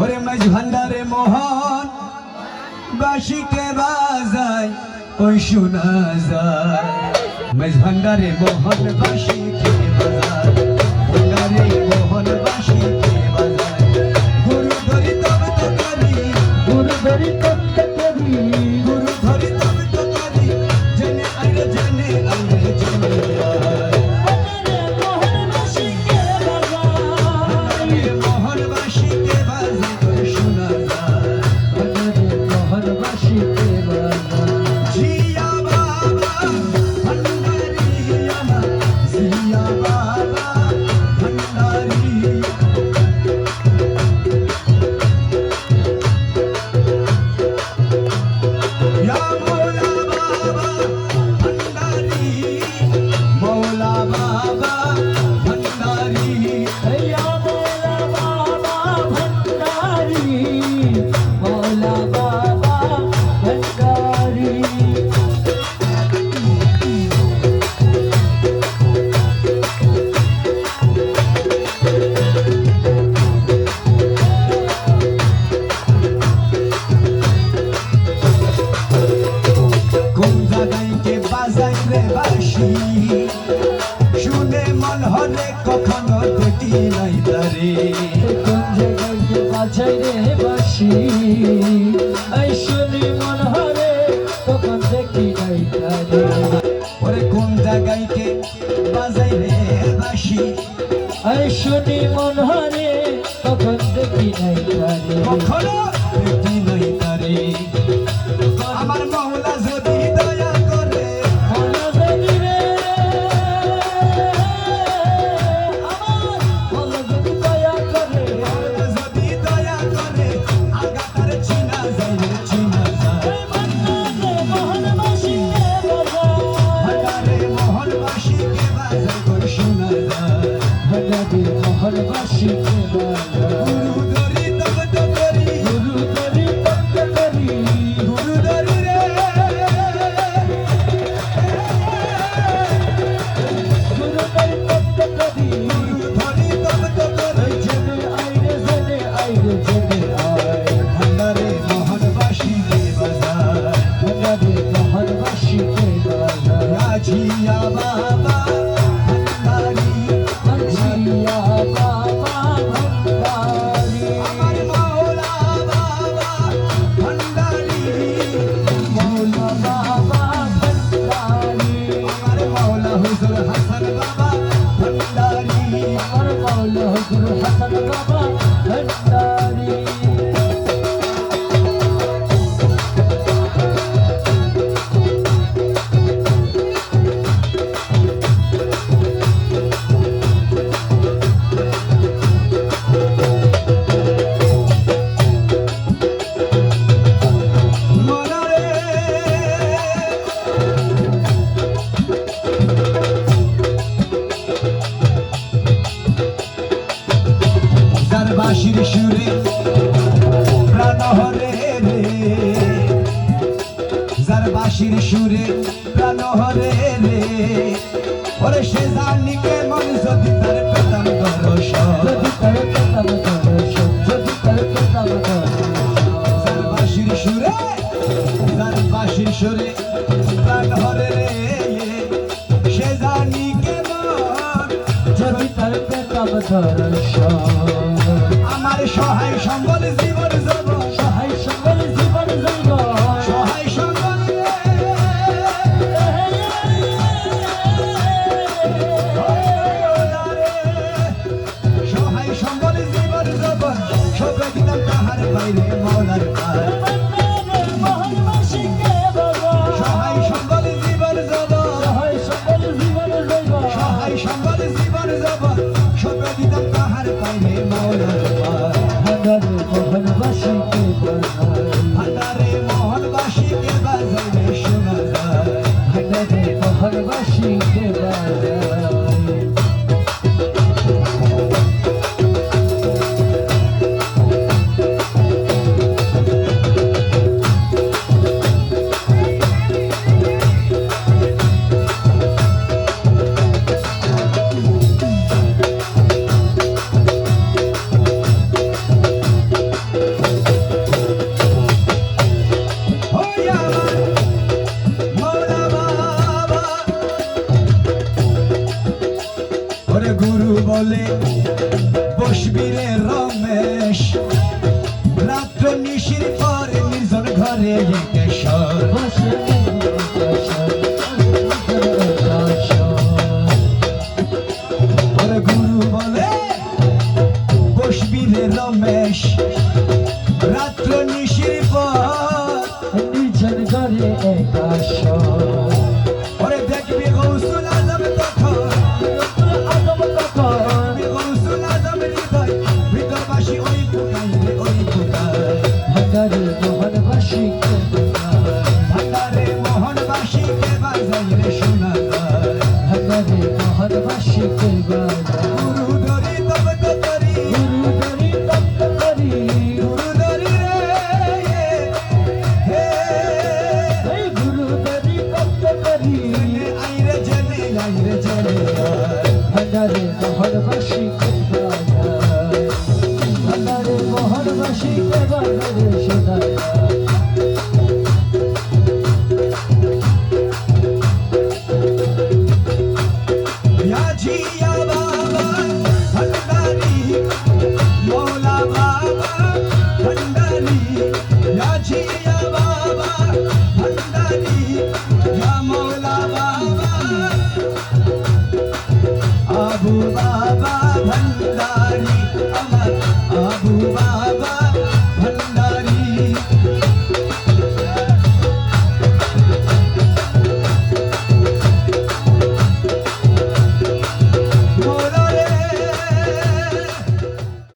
ওরে মাঝ ভান্ডারে মোহন বাসিকে বাজায় ওই শোনা যায়। মাঝ ভান্ডারে মোহন বাসিকে বাজায়। বাসি শুনে মন হলে কখনো দেখি নাই তারে। মন হরে তখন দেখি নাই তারে ওরে কোন জায়গায় বাজাই রে বাসি? আই শুনি মন হরে তখন দেখি নাই তারে কখনো দেখি নাই তারে। আমার মহলা ভগবী মোহনবাসীকে বাজা গুরু Baba. সুরে প্রাণ হরে রে। যার বাঁশির সুরে প্রাণ হরে রে। ওরে সে জানি কেমন যদি তার পেতাম দর্শন যদি তার পেতাম দর্শন যদি তার পেতাম যার বাঁশির সুরে যার বাঁশির সুরে প্রাণ হরে রে। সে জানি কেমন যদি তার পেতাম দর্শন আমার সহায় সম্বল জীবন যাব সহায় সকল জীবন জৈব সহায় সম্বল। সহায় সম্বল জীবন যাব সবে দিলাম তাহার বাইরে মৌলার মোহনবাসীকে শেষ রাত্র নিশির নিজন ঘরে একাশ ওরে দেখবি গৌসুল আজম তখন। আদম তখন। গৌসুল আজম হৃদয় হৃদয়বাসী ওই পুকাই ওই পুকাই ভান্ডারে মোহনবাসী কে বাজাই রে শোনা যায়। মোহনবাসী বাজা গুরু জেনে চলে যায় ভান্ডারে